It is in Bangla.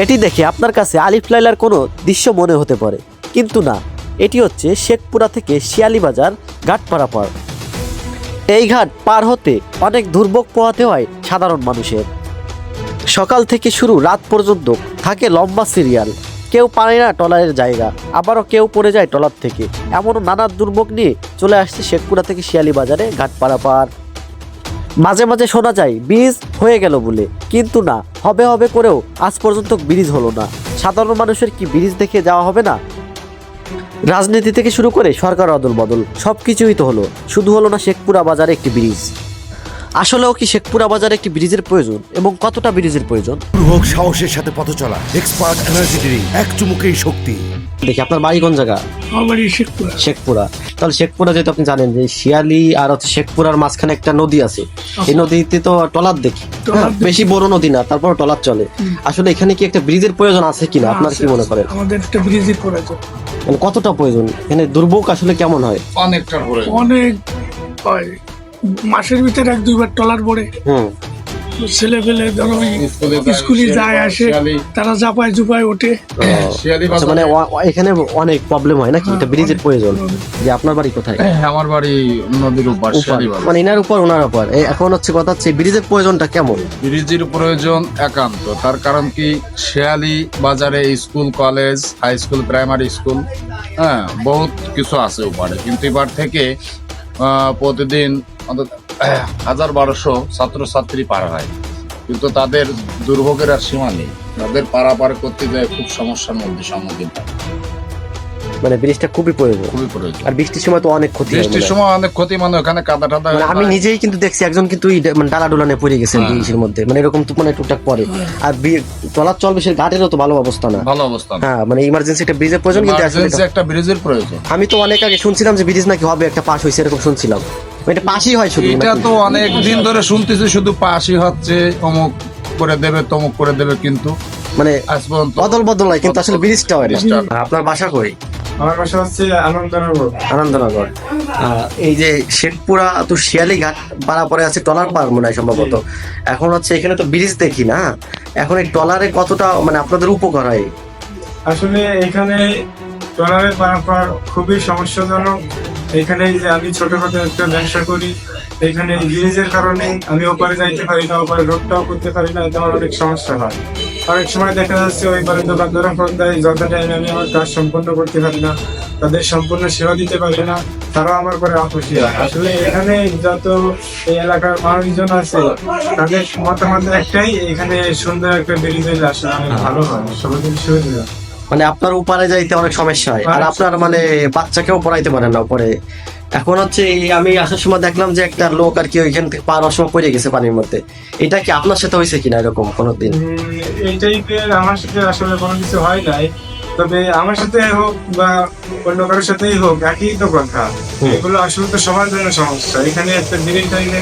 এটি দেখে আপনার কাছে আলিফ লাইলার কোনো দৃশ্য মনে হতে পারে। কিন্তু না, এটি হচ্ছে শেখপুরা থেকে শিয়ালিবাজার ঘাট পারাপার এই ঘাট পার হতে অনেক দুর্ভোগ পোহাতে হয় সাধারণ মানুষের। সকাল থেকে শুরু রাত পর্যন্ত থাকে লম্বা সিরিয়াল। কেউ পারে না টলারের জায়গা, আবারও কেউ পড়ে যায় টলার থেকে। এমনও নানা দুর্ভোগ নিয়ে চলে আসছে শেখপুরা থেকে শিয়ালি বাজারে ঘাট পারাপার মাঝে মাঝে শোনা যায়, ব্রিজ হয়ে গেল বলে। কিন্তু না হবে হবে করেও আজ পর্যন্ত ব্রিজ হলো না। সাধারণ মানুষের কি ব্রিজ দেখে যাওয়া হবে না? রাজনীতি থেকে শুরু করে সরকার অদল বদল সব কিছুই তো হলো। শুধু হলো না শেখপুরা বাজারে একটি ব্রিজ। আসলেও কি শেখপুরা বাজারে একটি ব্রিজের প্রয়োজন এবং কতটা ব্রিজের প্রয়োজন? হোক সাহসের সাথে পথ চলা এক্সপার্ট এনার্জি ড্রিঙ্ক এক চুমুকেই শক্তি। দেখি আপনার বাড়ি কোন জায়গা? শেখপুরা। শেখপুরা। তাহলে শেখপুরা যেহেতু আপনি জানেন যে শিয়ালি আর হচ্ছে শেখপুরার মাঝখানে একটা নদী আছে। এই নদীতে তো টলার দেখি। হ্যাঁ, দেখি। বেশি বড় নদী না তারপর টলার চলে। আসলে এখানে কি একটা ব্রিজের প্রয়োজন আছে কিনা? আপনার কি মনে করেন? আমাদের একটা ব্রিজের প্রয়োজন। মানে কতটা প্রয়োজন? এখানে দুর্ভোগ আসলে কেমন হয়? অনেকটা অনেক হয়। মাসের ভিতরে এক দুইবার টলার পড়ে। হুম। ছেলে পেলে ধরো স্কুলে যায়, আসে তারা জাপায় জুপায় ওঠে। শিয়ালি আচ্ছা, মানে এখানে অনেক প্রবলেম হয় নাকি? একটা ব্রিজের প্রয়োজন। যে আপনার বাড়ি কোথায়? আমার বাড়ি নদীর উপর শিয়ালি মানে এনার উপর ওনার উপর। এখন হচ্ছে কথা হচ্ছে ব্রিজের প্রয়োজনটা কেমন? ব্রিজের প্রয়োজন একান্ত। তার কারণ কি? শিয়ালি বাজারে school college high school primary school হ্যাঁ বহুত কিছু আছে ওপারে। কিন্তু এবার থেকে আহ, প্রতিদিন অন্তত, হাজার বারোশো ছাত্রছাত্রী পার হয়। কিন্তু তাদের দুর্ভোগের আর সীমা নেই। তাদের পারাপার করতে যায় খুব সমস্যার মধ্যে সম্মুখীন মানে ব্রিজটা খুবই প্রয়োজন। খুবই প্রয়োজন। আর বৃষ্টির সময় তো অনেক ক্ষতি বৃষ্টির সময় অনেক ক্ষতি মানে ওখানে কাদা টাদা মানে আমি নিজেই কিন্তু দেখছি একজন কিন্তু মানে ডালা ডোলানে পড়ে গেছে হ্যাঁ। মধ্যে। মানে এরকম তো মানে টুকটাক পরে আর বি- চলার চল বেশি ঘাটেরও তো ভালো অবস্থা না। ভালো অবস্থা হ্যাঁ মানে ইমার্জেন্সি একটা ব্রিজের প্রয়োজন কিন্তু আসলে একটা ব্রিজের প্রয়োজন। আমি তো অনেক আগে শুনছিলাম যে ব্রিজ নাকি হবে একটা পাশ হয়েছে এরকম শুনছিলাম। এটা পাশই হয় শুধু এটা তো অনেক দিন ধরে শুনতেছি শুধু পাশই হচ্ছে অমুক করে দেবে তমুক করে দেবে কিন্তু মানে বদল বদল হয় কিন্তু আসলে ব্রিজটা। হয় আপনার বাসা কই? আমার বাসা হচ্ছে আনন্দনগর। আনন্দনগর। এই যে শেখপুরা তো শিয়ালি ঘাট পাড়া পরে আছে টলার পার মনে হয় সম্ভবত। এখন হচ্ছে এখানে তো ব্রিজ দেখি না। এখন এই টলারে কতটা মানে আপনাদের উপকার হয়? আসলে এখানে ট্রলারের পারাপার খুবই সমস্যাজনক। এখানে যে আমি ছোটখাটো একটা ব্যবসা করি, এখানে ব্রিজের কারণে আমি ওপারে যাইতে পারি না, ওপারে রোডটাও করতে পারি না এতে আমার অনেক সমস্যা হয়। অনেক সময় দেখা যাচ্ছে ওই পারে দোকানদারা ফোন দেয় যত টাইমে আমি আমার কাজ সম্পন্ন করতে পারি না, তাদের সম্পূর্ণ সেবা দিতে পারি না, তারাও আমার করে অখুশি হয়। আসলে এখানে যত এই এলাকার মানুষজন আছে, তাদের মতামত একটাই, এখানে সুন্দর একটা হইলে আসলে ভালো হয় সবাই সুবিধা মানে আপনার উপারে যাইতে অনেক সমস্যা হয়। আর আপনার মানে বাচ্চাকেও পড়াইতে পারেন না উপরে। এখন হচ্ছে আমি আসার সময় দেখলাম যে একটা লোক আর কি ওইখান থেকে পার সময় পড়ে গেছে পানির মধ্যে। এটা কি আপনার সাথে হয়েছে কিনা এরকম কোনোদিন? এই টাইপের আমার সাথে আসলে কোনো কিছু হয় নাই। তবে আমার সাথে হোক বা অন্য কারোর সাথেই হোক একই তো কথা। এগুলো আসলে তো সবার জন্য সমস্যা। এখানে একটা হইলে